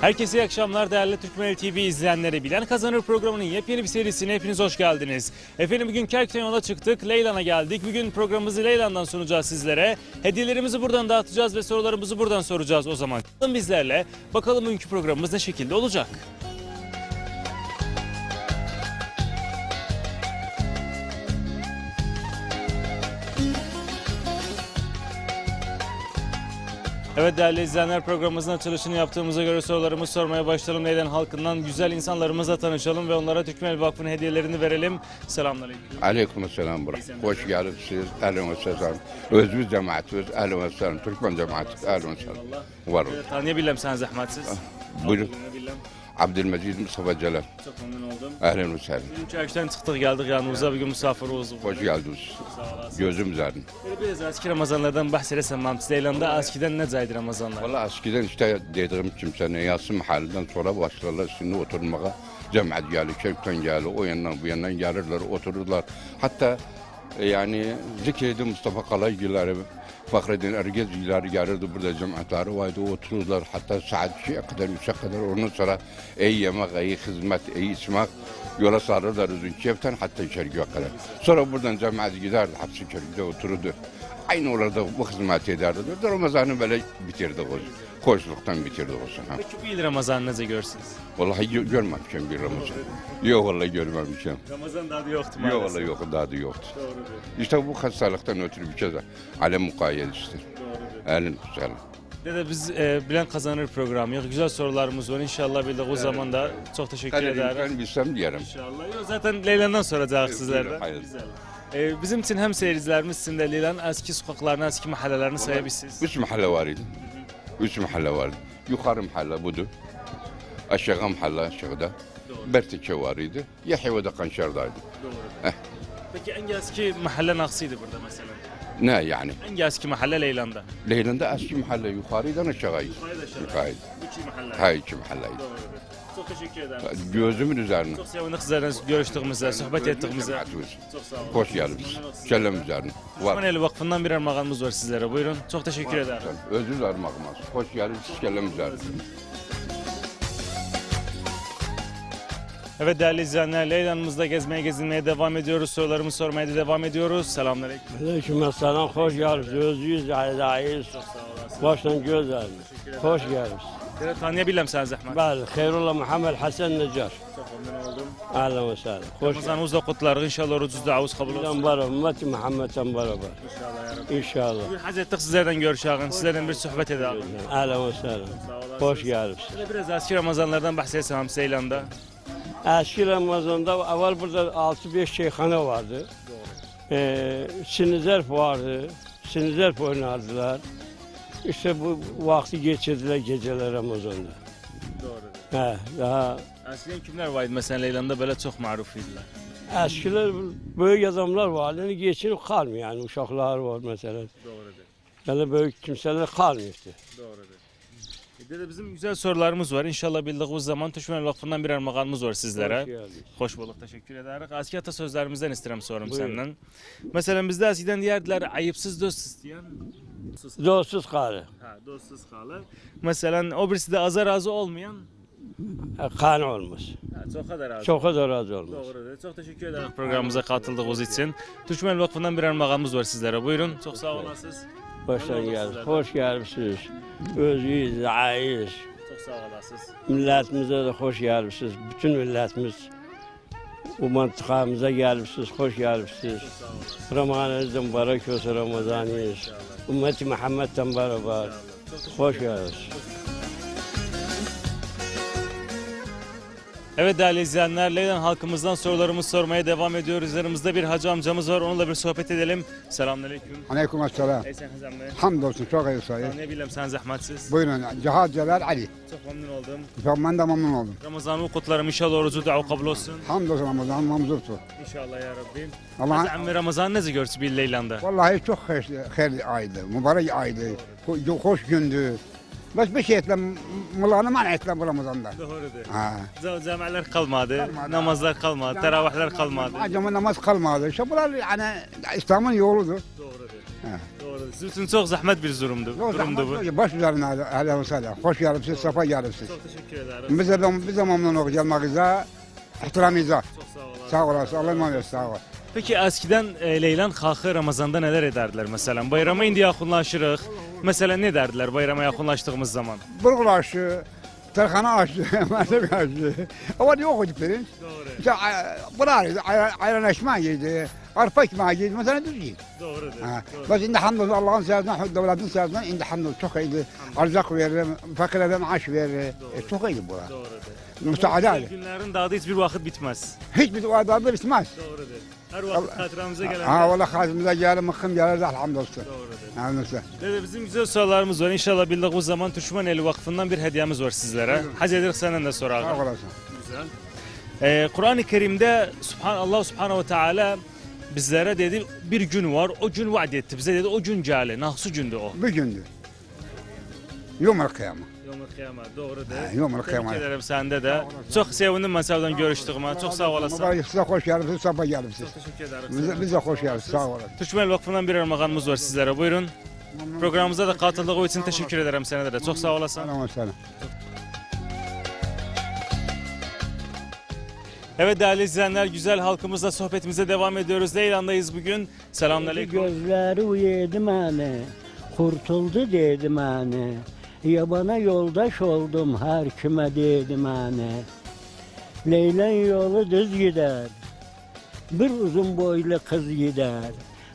Herkese iyi akşamlar değerli Türkmen TV izleyenleri. Bilen Kazanır programının yepyeni bir serisine hepiniz hoş geldiniz. Efendim bugün Kerkük'ten yola çıktık. Leylan'a geldik. Bugün programımızı Leylan'dan sunacağız sizlere. Hediyelerimizi buradan dağıtacağız ve sorularımızı buradan soracağız o zaman. Kalın bizlerle. Bakalım bugünkü programımız ne şekilde olacak? Evet değerli izleyenler programımızın açılışını yaptığımıza göre sorularımızı sormaya başlayalım. Leylan halkından güzel insanlarımızla tanışalım ve onlara Türkmen Vakfı'nın hediyelerini verelim. Selamünaleyküm. Aleyküm selam bura. Hoş geldiniz. Ehlen ve selam. Özümüz cemaatimiz. Ve selam. Türkmen cemaati. Ehlen ve selam. Var olun. Tanıyabilem sen zahmetsiz. Buyurun. Tanıyabilem. Abdülmecid Mustafa Celal. Çok memnun oldum. Ehlen ve selam. Bugün Çarşı'dan çıktık geldik yanımıza bugün misafir olduk. Hoş geldiniz. Sağ olasın. Gözüm zerrin. Böyle biraz eski Ramazanlardan bahsedersem Mamtis Leylan'da eskiden ne zaydı Ramazanlar? Valla eskiden işte dediğim kimse ne Yasin mahallinden sonra başlarlar şimdi oturmaya. Cemaat geldi, kökten geldi, o yandan bu yandan gelirler, otururlar. Hatta yani zikredi Mustafa Kalaygilleri, Fahreddin Ergezgileri gelirdi burada cemaatleri vardı, otururlar. Hatta saat 2'ye kadar, 3'e kadar ondan sonra iyi yemek, iyi hizmet, iyi içmek yola sarırlar uzun çeften hatta içeriye kadar. Sonra buradan cemaat giderdi, hapsi içeride otururdu. Aynı orada bu hizmet ederdi. Ramazan'ı böyle bitirdik o. Hoşluktan bitirdik o zaman. Peki bu yıl Ramazan nece görsünüz? Vallahi gö- görmemişim bir Ramazan. Yok vallahi görmemişim. Ramazan daha da yoktu Yok vallahi yok daha da yoktu. Doğrudur. İşte bu hastalıktan ötürü bir kez alem mukayyet işte. Doğrudur. Elin güzel. Dede biz e, bilen kazanır programı yok. Güzel sorularımız var. İnşallah bildik o zaman da çok teşekkür ederiz. Ben bilsem diyelim. İnşallah. Yok, zaten Leylan'dan soracağız sizlerden. hayır. Güzel. Ee, bizim için hem seyircilerimiz için de Leylan'ın eski sokaklarını, eski mahallelerini sayabilirsiniz. Üç mahalle var idi. Üç mahalle vardı. Yukarı mahalle budu. Aşağı mahalle aşağıda. Bertike var idi. Yahya da Kanşar'daydı. Doğru. Peki en eski mahalle naksıydı burada mesela? Ne yani? En eski mahalle Leylan'da. Leylan'da eski mahalle yukarıdan aşağıydı. Yukarıda aşağı. Yukarı. İki mahalle. Ha iki mahalleydi. Doğrudur. Teşekkür ederim. Gözümün üzerine. Çok sevindik sizlerle görüştüğümüzde, sohbet ettiğimizde. Çok sağ olun. Hoş geldiniz. Kellem üzerine. Var. Osmaneli Vakfı'ndan birer makamımız var sizlere. Buyurun. Çok teşekkür ederim. Özür armağımaz. Hoş geldiniz. Kellem üzerine. Evet değerli izleyenler, Leylan'ımızda gezmeye gezinmeye devam ediyoruz. Sorularımızı sormaya da devam ediyoruz. Selamünaleyküm. Aleykümselam, hoş geldiniz. Özlüyüz, aydayız. Baştan gözleriniz. Hoş geldiniz. Dede tanıyabilem sen zahmet. Bəli, Xeyrullah Muhammed Hasan Necar. Çok memnun oldum. Əhlə və səhlə. Xoş Ramazanımız da kutlarıq. İnşallah orucunuz da avuz kabul olsun. beraber, ümmeti Muhammed'den ya Rabbi. İnşallah. Bugün haz ettik sizlerden görüşeğin. Sizlerden bir sohbet edelim. Əhlə və səhlə. Hoş geldiniz. Şöyle biraz eski Ramazanlardan bahsetsem Seylan'da. Eski Ramazan'da evvel burada 6-5 şeyhane vardı. Ee, sinizerf vardı. Sinizerf oynardılar. İşte bu vakti geçirdiler geceler Ramazan'da. Doğru. He, daha Eskiden kimler vardı mesela Leylan'da böyle çok maruf idiler. Eskiler büyük adamlar var. Yani geçinip kalmıyor yani uşaklar var mesela. Doğrudur. Yani büyük kimseler kalmıyor işte. Doğrudur. Bir de bizim güzel sorularımız var. İnşallah bildiğimiz zaman Tuşmen Vakfı'ndan birer makamımız var sizlere. Hoş. Hoş bulduk, teşekkür ederiz. Eski atasözlerimizden isterim sorum Buyurun. senden. Mesela bizde eskiden diyerdiler ayıpsız dost isteyen. Dostsuz kalır. Ha, dostsuz kalır. Mesela o birisi de azar razı olmayan. Kan. Ha, çok kadar razı. Çok da razı olmaz. Doğrudur. Çok teşekkür ederim programımıza katıldığınız için. Tuşmen Vakfı'ndan birer makamımız var sizlere. Buyurun. Çok sağ olasınız. Baştan geldiniz. Hoş geldiniz. Özgürüz, aiz. Çok sağ olasınız. Milletimize de hoş geldiniz. Bütün milletimiz bu mantıkamıza gelmişsiniz. Hoş geldiniz. Ramazanınızdan mübarek olsun Ramazanınız. Ümmeti Muhammed'den beraber. Hoş geldiniz. Evet değerli izleyenler, Leylan halkımızdan sorularımızı sormaya devam ediyoruz. Yanımızda bir hacı amcamız var. Onunla bir sohbet edelim. Selamünaleyküm. Aleyküm selam. Ey sen hacı amca. Hamdolsun çok iyi sayı. Tanıyabilem sen zahmetsiz. Buyurun Cihaz Celal Ali. Çok memnun oldum. Ben de memnun oldum. Ramazan'ı kutlarım. İnşallah orucu da kabul olsun. Hamdolsun Ramazan mamzurtu. İnşallah ya Rabbim. Allah Hacı amca Ramazan ne görsün bir Leylan'da? vallahi çok hayır, hayırlı aydı. Mübarek aydı. Ho- Hoş gündü. Bas bir şey etle mulanı man etle bu Ramazan'da. Doğrudur. Ha. Cam- Camiler kalmadı, Kalmadı. namazlar kalmadı, teravihler kalmadı. Acama namaz kalmadı. İşte bunlar yani İslam'ın yoludur. Doğrudur. Ha. Doğrudur. Sizin için çok zahmet bir durumdu. Yok, durumdu bu. yok. Baş üzerine ve selam. Hoş gelipsiz, sefa gelipsiz. Çok teşekkür ederim. Biz de, biz de memnunuz gelmekizde. İhtiramımıza. Çok sağ olasın. Sağ olasın. Allah emanet sağ ol. Peki eskiden e, Leylan halkı Ramazan'da neler ederdiler mesela? Bayrama indi yakınlaşırıq. Mesela ne derdiler bayrama yakınlaştığımız zaman? Burgul aşı, tarhana aşı, mertek aşı. Ama yok idi pirinç. Doğru. İşte buraydı, ayran ekmeği yedi, arpa ekmeği yedi, mesela düz yedi. Doğrudur. Ha. Bak şimdi hamdolsun Allah'ın sevdiğinden, devletin sevdiğinden indi hamdolsun çok iyiydi. Arzak verir, fakirlere maaş verir. E, çok iyiydi bura. Doğrudur. Müsaade günlerin daha da hiçbir vakit bitmez. Hiçbir duada bitmez. Doğrudur. Her vakit hatıramıza gelen. Ha valla hazımıza gelir, mıkkım gelir de hamdolsun. Doğrudur. Hamdolsun. Dede bizim güzel sorularımız var. İnşallah bildiğimiz zaman Türkmeneli Vakfı'ndan bir hediyemiz var sizlere. Hacı edirek senden de Sağ soralım. olasın. Güzel. Ee, Kur'an-ı Kerim'de Subhan Allah Subhanahu ve Teala bizlere dedi bir gün var. O gün vaat etti. Bize dedi o gün geldi. Nasıl gündü o? Bir gündür. Yom kıyama. Yom kıyamet. Doğrudur. Ha, Yom Tebrik kıyama. ederim sende de. Çok sevindim ben senden görüştüğüme. Çok sağ olasın. Mübarek size hoş geldiniz, sabah geldiniz. Çok teşekkür ederim. Bize, bize hoş geldiniz, sağ olasın. Türkmen Vakfı'ndan bir armağanımız var sizlere. Buyurun. Programımıza da katıldığı için teşekkür ederim sana da. Çok sağ olasın. Selam selam. Evet değerli izleyenler güzel halkımızla sohbetimize devam ediyoruz. Leylan'dayız bugün. Selamünaleyküm. Gözleri uyudu məni, kurtuldu dedi məni. Yabana yoldaş oldum her kime dedi məni. Leylan yolu düz gider, bir uzun boylu kız gider.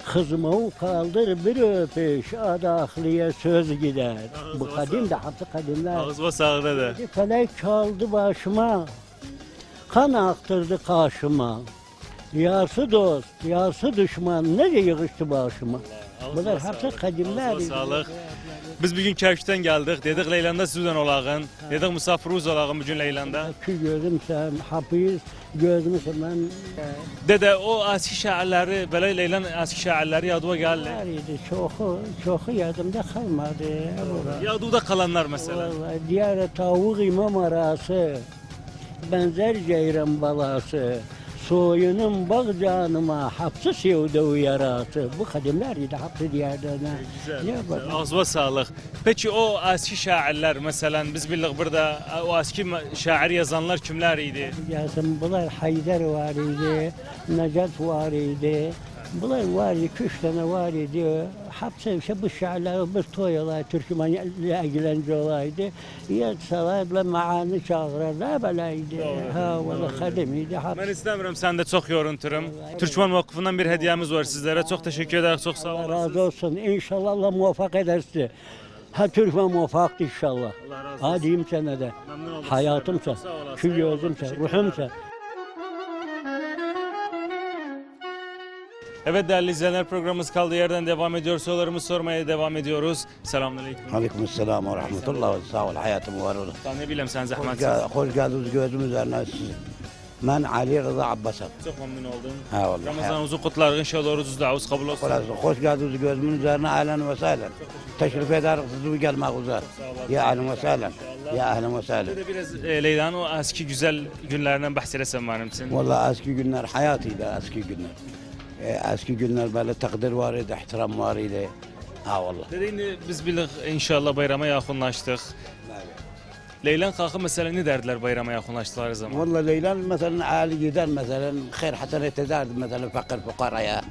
Kızıma o kaldır bir öpüş, adaklıya söz gider. Bu kadim de hatı kadimler. Ağız sağda da. Felek çaldı başıma, kan aktırdı karşıma. Yası dost, yası düşman ne yığıştı başıma. Bunlar hepsi kadimler. Sağlık. Biz bugün Kerkük'ten geldik. Dedik Leylan'da sizden olağın. Dedik misafirimiz olağın bugün Leylan'da. Ki gözüm sen, hapis, gözüm sen ben Dede o eski şairleri, böyle Leylan eski şairleri yadıma geldi. var idi. Çoğu, çoğu yadımda kalmadı. Yadıda kalanlar mesela. Vallahi diğer tavuk imam arası, benzer ceyran balası. Soyunun bak canıma, hapsı sevdi yarası. Bu kadimler idi hapsı diyardan. Ya bak. Ağzına sağlık. Peki o eski şairler mesela biz bildik burada o eski şair yazanlar kimler idi? Yazım bunlar Haydar var idi, Necat var idi. Bunlar var iki üç tane var idi. İşte bu şairler bir toyalar, Türkmen ilgilenci olaydı. Yatsalar ve maani çağırırlar böyleydi. Ha, valla kadim idi. Ben istemiyorum sen de çok yorunturum. Türkmen Vakfı'ndan bir hediyemiz var sizlere. Çok teşekkür ederiz. Çok sağ Allah olasınız. razı olsun. İnşallah Allah muvaffak ederse. Ha Türkmen muvaffaktı inşallah. Allah razı olsun. Ha diyeyim sana de. Memnun oldum. Hayatım sen, Çok sağ olasın. şu Eyvallah, gözüm Evet değerli izleyenler programımız kaldığı yerden devam ediyor. Sorularımız sormaya devam ediyoruz. Selamünaleyküm. Aleyküm selam ve rahmetullah. Sağ ol hayatım var ola. Daha ne bileyim sen Hoş, zahmet. gel, hoş geldiniz gözüm üzerine siz. Ben Ali Rıza Abbasam. Çok memnun oldum. Ha vallahi. Ramazanınızı kutlar. İnşallah orucunuz davuz kabul olsun. Hoş geldiniz gözümün üzerine ahlen ve sahlen. Teşrif ederiz sizi gelmek üzere. Ya ahlen ve sahlen. Ya ahlen ve sahlen. Bir de biraz e, Leyla'nın o eski güzel günlerinden bahsedersen benim için. Vallahi eski günler hayatıydı eski günler. E, eski günler böyle takdir var idi, ihtiram var idi. Ha vallahi. Dediğinde biz bildik inşallah bayrama yakınlaştık. Leylan kalkıp mesela ne derdiler bayrama yakınlaştıkları zaman? Vallahi Leylan mesela Ali gider mesela hayır hasenet ederdi mesela fakir fukaraya.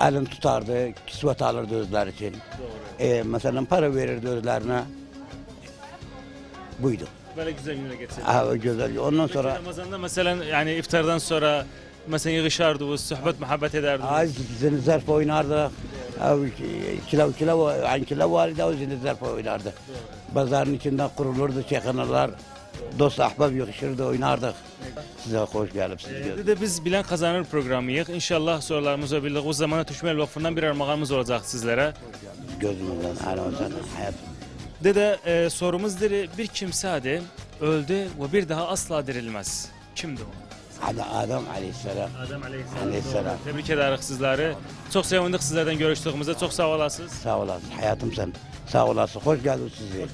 Elin tutardı, kisvet alırdı özler için. E, mesela para verirdi özlerine. Buydu. Böyle güzel günler geçirdik. Ha, güzel. Ondan sonra Ramazan'da mesela yani iftardan sonra mesela yığışardınız, sohbet muhabbet ederdiniz. az zini zarf oynardı. Abi, kilo kilo yani kilo var da o zini zarf oynardı. Pazarın içinden kurulurdu çekinirler. Dost ahbap yakışırdı oynardık. Size hoş gelip siz Ee, Bir de biz Bilen Kazanır programıyız. İnşallah sorularımızı bildik. O zaman Türkmen Vakfı'ndan bir armağanımız olacak sizlere. gözümüzden hala sen hayat. Dede e, sorumuzdur bir kimse adı öldü ve bir daha asla dirilmez. Kimdi o? Ad- Adam aleyhisselam. Adem Aleyhisselam. Aleyhisselam. Doğru. Tebrik ederiz sizleri. Çok sevindik sizlerden görüştüğümüzde. Çok sağ olasınız. Sağ olasın hayatım sen. Sağ olasın. Hoş geldin sizi.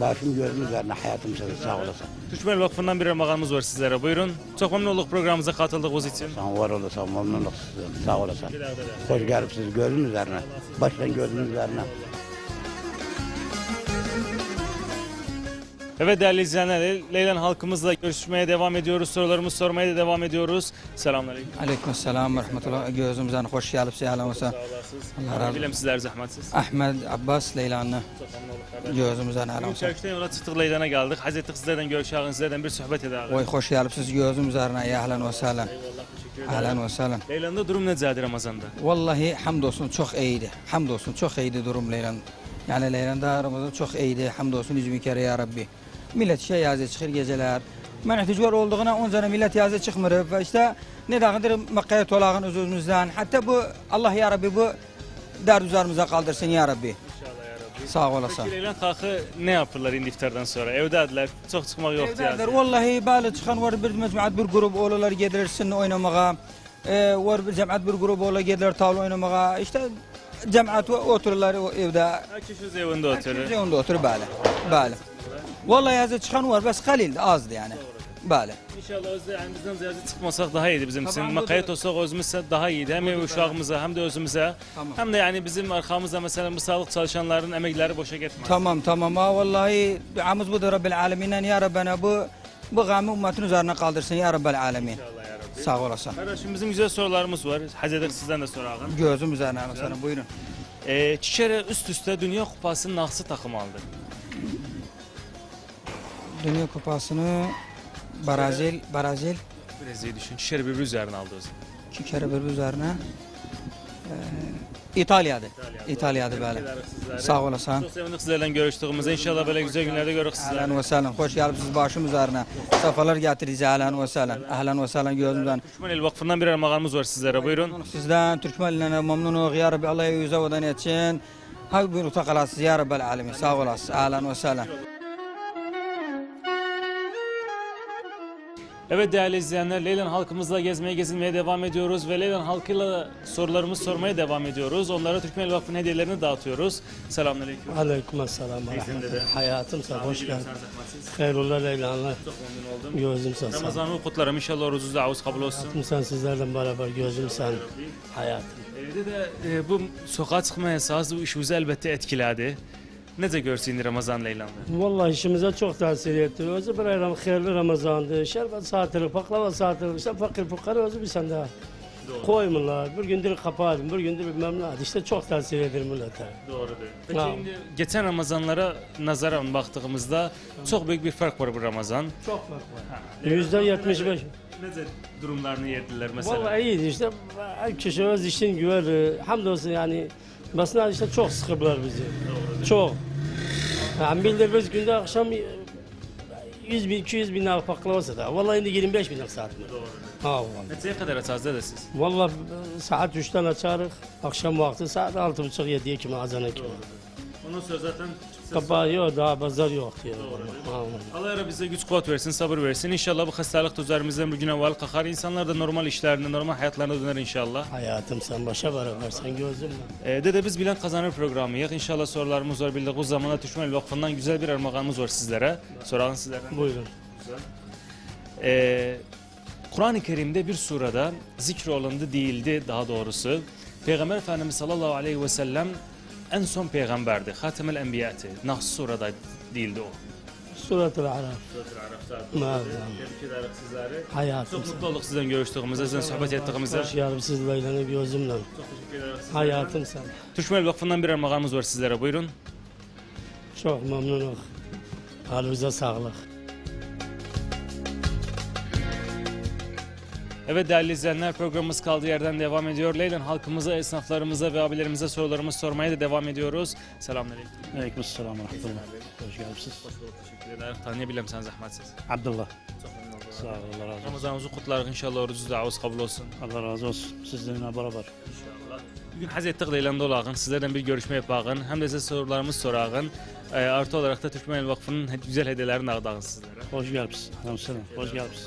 Başım gözüm üzerine hayatım sen. Sağ olasın. Türkmen Vakfı'ndan bir armağanımız var sizlere. Buyurun. Çok memnun olduk programımıza katıldığınız için. Sen var olasın. Memnunluk sizden. Sağ olasın. Hoş gelipsiz gözüm üzerine. Baştan gözüm üzerine. Evet değerli izleyenler, Leylan halkımızla görüşmeye devam ediyoruz. Sorularımızı sormaya da devam ediyoruz. Selamünaleyküm. Aleyküm selam ve rahmetullah. Gözümüzden hoş. Ahlan ve sahlan. Allah razı olsun. Sizler zahmetsiz. Ahmet Abbas Leylan'ı gözümüzden Bugün sahlan. Çarkış'tan yola çıktık Leylan'a geldik. Hazreti sizlerden görüşeceğiz, sizlerden bir sohbet edelim. Oy hoş gelipsiz gözüm üzerine. Ya ahlan ve sahlan. Ahlan ve sahlan. Leylan'da durum ne zaten Ramazan'da? Vallahi hamdolsun çok iyiydi. Hamdolsun çok iyiydi durum Leylan. Yani Leylan'da Ramazan çok iyiydi. Hamdolsun yüz bin kere ya Rabbi. Millet şey yazı çıkır geceler. Men ihticar olduğuna on sene millet yazı çıkmır. Ve işte ne dağıdır makkaya tolağın özümüzden. Hatta bu Allah ya Rabbi bu dert üzerimize kaldırsın ya Rabbi. Sağ olasın. Peki Leylan halkı ne yapırlar indi iftardan sonra? Evdediler, çok çıkmak yoktu Evdadır. yani. Vallahi bağlı çıkan var bir mecmuat bir grup oğullar gelirsin oynamaya. Ee, var bir cemaat bir grup oğullar gelirler tavla oynamaya. İşte cemaat otururlar evde. Herkes evinde oturuyor. Herkes onda otur böyle. Böyle. Vallahi yazı çıkan var bes kalil azdı yani. Böyle. İnşallah özde yani bizden ziyade çıkmasak daha iyiydi bizim Makayet da- olsak özümüzse daha iyiydi. Hem uşağımıza hem de özümüze. Tamam. Hem de yani bizim arkamızda mesela bu sağlık çalışanların emekleri boşa gitmez. Tamam tamam ha vallahi duamız budur Rabbil Aleminen ya Rabbena bu bu gamı ümmetin üzerine kaldırsın ya Rabbel Alemin. İnşallah ya Rabbi. Sağ olasın. Kardeşim bizim güzel sorularımız var. Hazreti sizden de soralım. Gözüm üzerine sana buyurun. Ee, Çiçere üst üste Dünya Kupası'nın naksı takım aldı. Dünya Kupası'nı Brazil, Brazil Brezilya'yı düşün. Çiçere birbiri üzerine aldı o zaman. iki kere bir üzerine e, İtalya'da. İtalya'da böyle. Sağ olasın. Çok sevindik sizlerle görüştüğümüzde. İnşallah böyle güzel günlerde görürüz sizlerle. Ahlan ve sahlan. Hoş geldiniz başım üzerine. Safalar getireceğiz. Ahlan ve sahlan. Ahlan ve sahlan gözümden. Türkmen El Vakfı'ndan bir armağanımız var sizlere. Buyurun. Sizden Türkmenlerine memnunum. Ya Rabbi Allah'a yüze vadan etsin. Hay buyurun takalasız ya Rabbel alemin. Sağ olasın. Ahlan ve sahlan. Evet değerli izleyenler, Leylan halkımızla gezmeye gezinmeye devam ediyoruz ve Leylan halkıyla sorularımızı sormaya devam ediyoruz. Onlara Türkmen Vakfı'nın hediyelerini dağıtıyoruz. Selamünaleyküm. Aleyküm selam. Hayatım sağ hoş geldin. Hayrola Leylanlar. Çok memnun oldum. Gözüm sen. Ramazan'ı kutlarım. İnşallah orucunuz da avuz kabul olsun. Hayatım sen sizlerle beraber gözüm sen. Hayatım. Evde de e, bu sokağa çıkma yasağı bu işimizi elbette etkiledi. Nece görsün Ramazan Leylan'da? Vallahi işimize çok tesir etti. Özü bir ayram hayırlı Ramazan'dı. Şerbet saatleri, baklava saatleri. İşte fakir fukara özü bir sen daha. Koymuyorlar. Bir gündür kapadım, bir gündür bilmem ne. İşte çok tesir eder millete. Doğrudur. Peki Ha. şimdi geçen Ramazanlara nazaran baktığımızda çok büyük bir fark var bu Ramazan. Çok fark var. Yüzde yetmiş beş. Durumlarını yerdiler mesela? Vallahi iyiydi işte. Her kişi öz işin güveri. Hamdolsun yani. Basına işte çok sıkıblar bizi. Çok. Yani bildiğimiz günde akşam e, 100 bin, 200 bin lira baklava satar. Vallahi şimdi 25 bin lira saat mi? Ha vallahi. Neceye kadar da siz? Vallahi e, saat 3'ten açarız. Akşam vakti saat 6.30-7'ye kimi azana kimi. Ondan sonra zaten Kapağı yok daha pazar yok diyor. Allah Rabbi bize güç kuvvet versin, sabır versin. İnşallah bu hastalık da üzerimizden bir güne var kalkar. İnsanlar da normal işlerine, normal hayatlarına döner inşallah. Hayatım sen başa beraber sen gözümle. Ee, dede biz bilen kazanır programıyız. İnşallah sorularımız var. Bildik o zamana Türkmen Vakfı'ndan güzel bir armağanımız var sizlere. Soralım sizlerden. Buyurun. Ee, Kur'an-ı Kerim'de bir surada zikrolundu değildi daha doğrusu. Peygamber Efendimiz sallallahu aleyhi ve sellem en son peygamberdi. Hatemel Enbiya'tı. Nas surada değildi o. Suratul Araf. Mağazam. Tebrik ederiz sizleri. Hayatım Çok mutlu olduk sizden görüştüğümüzde, sizden sohbet ettiğimizde. Hoş geldin siz Leyla'nı gözümle. Çok teşekkür ederiz. Hayatım sen. Türkmen Vakfı'ndan bir armağanımız var sizlere. Buyurun. Çok memnunum. Halinize sağlık. Evet değerli izleyenler programımız kaldığı yerden devam ediyor. Leylan halkımıza, esnaflarımıza ve abilerimize sorularımızı sormaya da devam ediyoruz. Selamünaleyküm. Ve rahmetullah. Hoş geldiniz. Teşekkür ederim. Tanıyabilirim sen zahmetsiz. Abdullah. Çok memnun oldum. Sağ ol Allah razı olsun. Ramazanımızı kutlarız inşallah orucu da avuz kabul olsun. Allah razı olsun. Sizlerle beraber. İnşallah. Bugün haz ettik Leylan'da olağın. Sizlerden bir görüşme yapağın. Hem de size sorularımız sorağın. Ee, artı olarak da Türkmen Vakfı'nın güzel hediyelerini dağıdağın sizlere. Hoş geldiniz. Aleykümselam. Hoş geldiniz.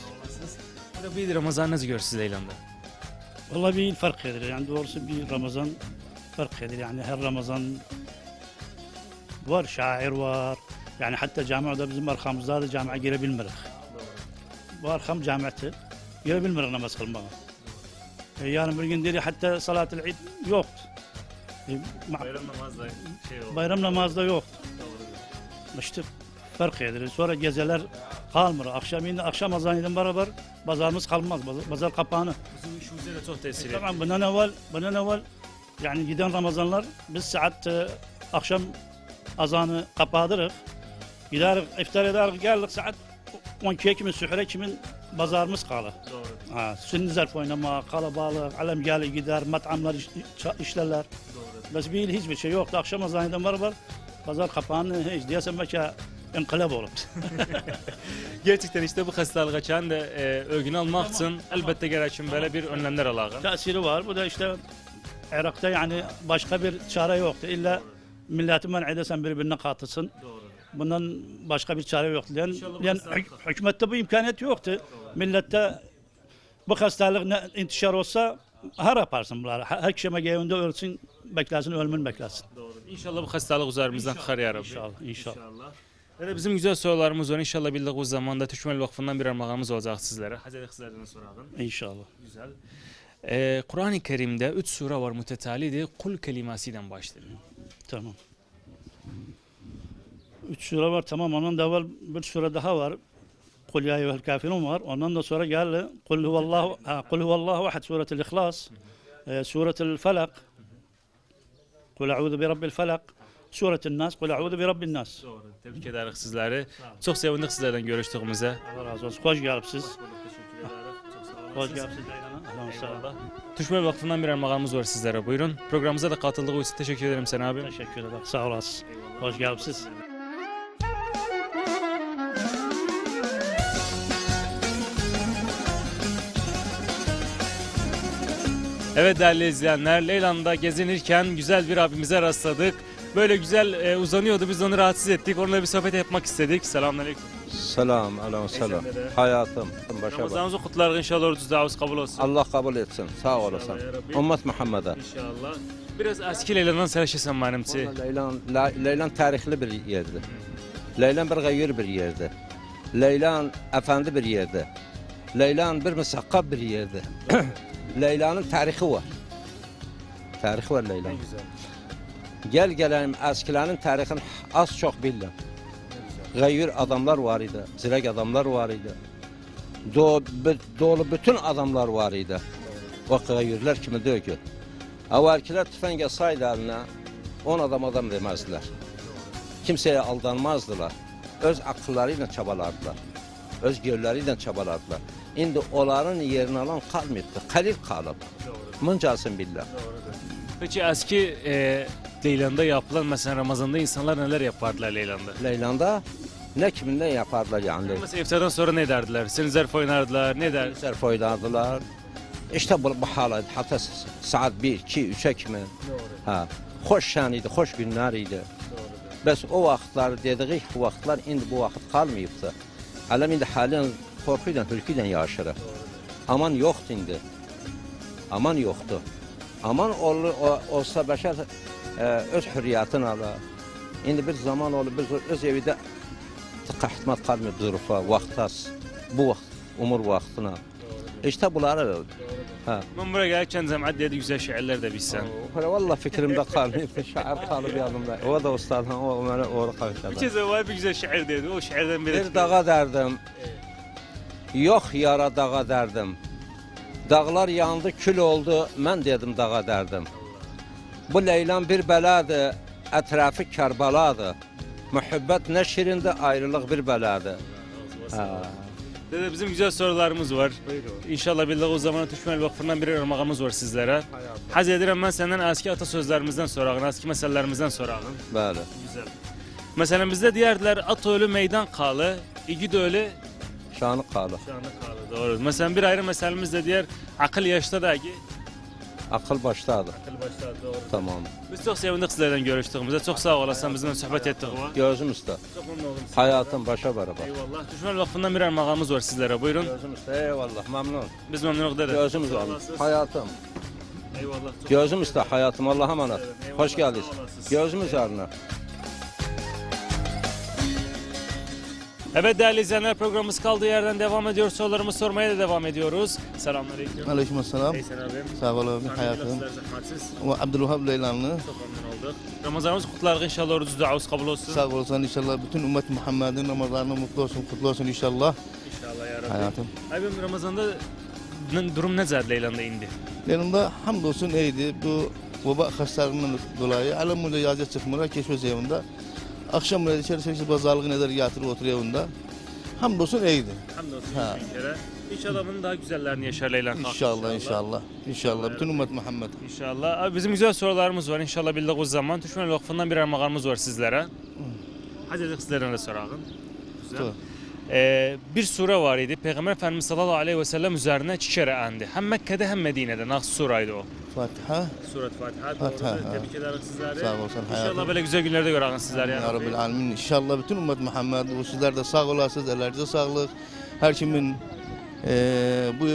Bir Ramazan nasıl görürsünüz Leylan'da? Vallahi bir fark edir. Yani doğrusu bir Ramazan fark edir. Yani her Ramazan var, şair var. Yani hatta camiada bizim arkamızda da camiye girebilmirik. Bu arkam camiati. Girebilmirik namaz kılmaya. E, yani bir gün deri hatta salat-ı id yoktu. E, ma- Bayram namazda şey oldu. bayram namazda yok. İşte fark edir. Sonra geceler kalmır. Akşam yine akşam azanıyla beraber pazarımız kalmaz. Pazar, pazar kapağını. Bizim işimize de çok tesir etti. Tamam bundan evvel, bundan evvel yani giden Ramazanlar biz saat e, akşam azanı kapatırız. Giderik, iftar ederik, geldik saat 12'ye kimin, sühre kimin pazarımız kalır. Doğru. Ha, sünni zarf oynama, kalabalık, alem gelir gider, mat'amlar iş, iş- işlerler. Doğru. Bes bir hiçbir şey yoktu. Akşam azanıyla beraber pazar kapağını hiç diyesem belki inkılap olur. Gerçekten işte bu hastalık açan da e, ögünü almak için elbette gerekin böyle bir önlemler alağın. Tesiri var. Bu da işte Irak'ta yani başka bir çare yoktu. İlla milleti men edersen birbirine katılsın. Bundan başka bir çare yoktu. Yani, yani hük- hükümette bu imkaniyet yoktu. Millette bu hastalık ne, intişar olsa har yaparsın bunları. Her her kişi evinde ölsün, beklesin. Doğru. İnşallah bu hastalık üzerimizden kalkar ya Rabbi. İnşallah, inşallah. Ve bizim güzel sorularımız var. İnşallah bildik o zamanda Türkmen Vakfı'ndan bir armağanımız olacak sizlere. Hazreti Kızlardan soralım. İnşallah. Güzel. Ee, Kur'an-ı Kerim'de 3 sure var mütetalidir. Kul kelimesiyle başlıyor. Tamam. Üç sure var tamam ondan da evvel bir sure daha var. Kul ya eyyuhel kafirun var. Ondan da sonra geldi. Kul huvallahu, ha, Kul huvallahu ahad suretul İhlas. E, suretul Felak. Kul a'udhu bi rabbil felak. Suretul Nas. Kul a'udhu bi rabbin nas. Doğru. Tebrik ederiz sizleri. Çok sevindik sizlerden görüştüğümüze. Allah razı olsun. Hoş geldiniz. Hoş geldiniz. Olun. Türkmen Vakfı'ndan bir armağanımız var sizlere. Buyurun. Programımıza da katıldığı için teşekkür ederim sen abi. Teşekkür ederim. Sağ olasın. Hoş geldiniz. Evet değerli izleyenler, Leylan'da gezinirken güzel bir abimize rastladık. Böyle güzel e, uzanıyordu, biz onu rahatsız ettik. Onunla bir sohbet yapmak istedik. Selamünaleyküm. Selam, aleyküm selam. Dede. Hayatım, başa bak. Ramazanınızı kutlar inşallah orucunuz davuz kabul olsun. Allah kabul etsin, sağ olasın. ya Rabbi. Ümmet Muhammed'e. İnşallah. Biraz eski Leylan'dan söyleşirsen benimsi. Vallahi Leylan, La- Leylan tarihli bir yerdi. Leylan bir gayır bir yerdi. Leylan efendi bir yerdi. Leylan bir müsakkab bir yerdi. Leylanın tarihi var. Tarihi var Leylan. güzel. Gel gelelim eskilerin tarihini az çok bildim. Gayır adamlar var idi, zirek adamlar var idi. Do, b- dolu bütün adamlar var idi. O gayırlar kimi diyor ki. Evvelkiler tüfenge eline, on adam adam demezdiler. Kimseye aldanmazdılar. Öz akıllarıyla çabalardılar. Öz gövləriylə çabalardılar. İndi onların yerini alan qalmayıbdı. Qalil qalıb. Mıncasın billah. Peki eski e, Leylan'da yapılan mesela Ramazan'da insanlar neler yapardılar Leylan'da? Leylanda ne kimin ne yaparlar yani. Mesela iftardan sonra ne derdiler? Seni zarf oynardılar, ne der? Sərf oynardılar. İşte bu, bu halaydı. Hatta saat 1, 2, 3'e kimi. Ha. Xoş şən idi, xoş günlər idi. Bəs o vaxtlar dediği bu vaxtlar indi bu vaxt qalmayıbdı. Aləm indi halen qorxu ilə, hürkü ilə yaşayırıq. Aman yoxdur indi. Aman yoxdur. Aman ol, o, olsa bəşər öz hürriyyətini ala. İndi bir zaman olub biz öz evidə qəhtimat qalmayıb zürfa, vaxtas, bu vaxt, umur vaxtına. İşte bunları ha. Ben buraya gelirken cemaat dedi güzel şiirler de bilsen. Hala valla fikrimde kalmayıp şair kalıp yanımda. O da ustadan o bana orada Bir kavuşadı. kez var bir güzel şiir dedi. O şiirden biri. Bir dağa derdim. Yok yara dağa derdim. Dağlar yandı, kül oldu. Ben dedim dağa derdim. Bu Leylan bir beladı. Etrafı Kerbaladı. Muhabbet ne şirindi, ayrılık bir beladı. Ha. Dede bizim güzel sorularımız var. İnşallah billah o zaman Türkmen Vakfı'ndan bir armağanımız var sizlere. Haz ederim ben senden eski atasözlerimizden sorağın, eski meselelerimizden sorağın. Böyle. Güzel. Mesela bizde diğerler at ölü meydan kalı, igid ölü Şanı kalı. şanı kalı. Doğru. Mesela bir ayrı meselemiz de diğer akıl yaşta da ki Akıl baştadır. Tamam. Biz çok sevindik sizlerden görüştüğümüze. Çok sağ olasın bizimle sohbet ettik. Gözüm usta. Çok memnun oldum. Hayatım başa beraber. Eyvallah. Düşman Vakfı'ndan birer makamımız var sizlere. Buyurun. Gözüm usta. Eyvallah memnun. Biz. Gözümüz Sağ var. olasınız. Hayatım. Eyvallah. Gözüm usta hayatım Allah'a emanet. Hoş geldiniz. Gözüm üzerine. Evet değerli izleyenler programımız kaldığı yerden devam ediyor. Sorularımızı sormaya da devam ediyoruz. Selamünaleyküm. Aleyküm selam. Eysen abim. Sağ olun hayatım. Ve Abdülvahab Leylanlı. Çok memnun olduk. Ramazanımız kutlarız inşallah orucu duamız kabul olsun. Sağ olasın inşallah bütün ümmet Muhammed'in Ramazanı mutlu olsun, kutlu olsun inşallah. İnşallah ya Rabbi. Hayatım. Abim Ramazan'da durum ne zar Leylan'da indi? Yanımda hamdolsun iyiydi. Bu veba hastalığından dolayı alamında yazı çıkmıyor keşfet evinde. Akşam da içeri çekişi pazarlığı neler yatırıp oturuyor evinde. Hamdolsun iyiydi. Hamdolsun Ha. bin kere. İnşallah bunun daha güzellerini yaşar halkı İnşallah inşallah. İnşallah bütün ümmet Muhammed. İnşallah. Abi bizim güzel sorularımız var. İnşallah bildik o zaman. Düşman Vakfı'ndan birer makamımız var sizlere. Hadi dedik sizlerden de soralım. Güzel. Sor. Ee, bir sure var idi. Peygamber Efendimiz sallallahu aleyhi ve sellem üzerine iki kere andi. Hem Mekke'de hem Medine'de. Nasıl suraydı o? Fatiha. Surat Fatiha. Fatiha, Doğru. ha. Tebrik ederim sizleri. Sağ İnşallah hayatım. böyle güzel günlerde görelim sizler. Ya Rabbil Alemin. İnşallah bütün ümmet Muhammed. Bu sizler de sağ olasınız. Ellerinize sağlık. Her kimin eee, bu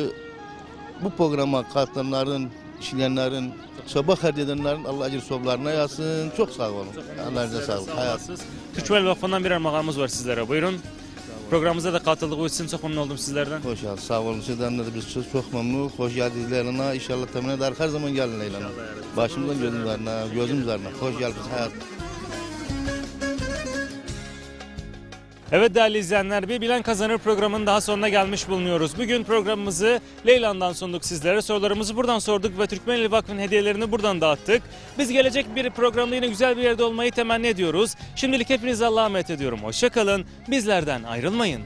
bu programa katılanların, işleyenlerin, çaba harc edenlerin Allah acır soblarına yazsın. Çok sağ olun. Ellerinize sağlık. Hayat. Türkmen Vakfı'ndan birer makamımız var sizlere. Buyurun. Programımıza da katıldığı için çok memnun oldum sizlerden. Hoş geldiniz. Sağ olun. Sizden de biz çok, çok memnunuz. Hoş geldiniz. İnşallah temin eder. Her zaman gelin Leyla'na. Başımızdan gözüm üzerine, gözüm üzerine. Hoş geldiniz hayat. Evet değerli izleyenler bir Bilen Kazanır programının daha sonuna gelmiş bulunuyoruz. Bugün programımızı Leylan'dan sunduk sizlere. Sorularımızı buradan sorduk ve Türkmeneli Vakfı'nın hediyelerini buradan dağıttık. Biz gelecek bir programda yine güzel bir yerde olmayı temenni ediyoruz. Şimdilik hepinizi Allah'a emanet ediyorum. Hoşçakalın. Bizlerden ayrılmayın.